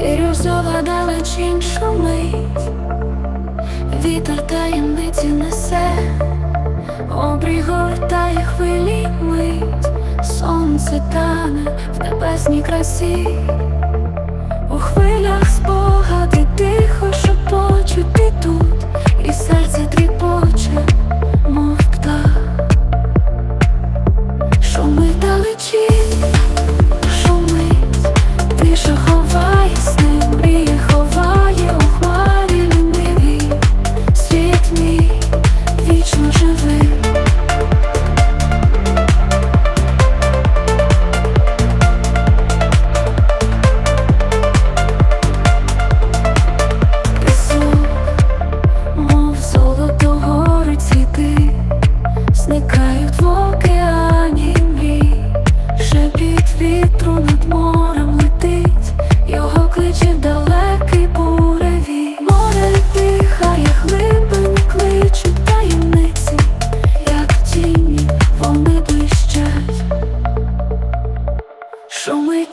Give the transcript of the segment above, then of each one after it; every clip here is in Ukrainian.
Бірюзова далечінь шумить, вітер таємниці несе, обрій гортає хвилі мить, сонце тане в небесній красі, у хвилях спогади тихо шепочуть ти тут, і серце тріпоче, мов птах, шумить далечі,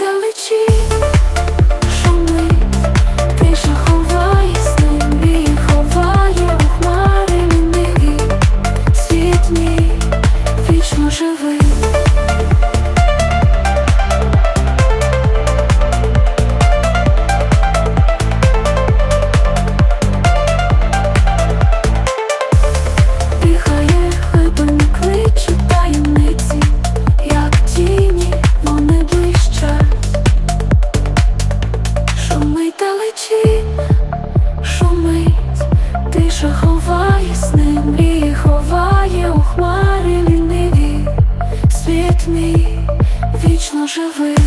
далечі. Ховає у хмари ліниві, світ мій вічно живий.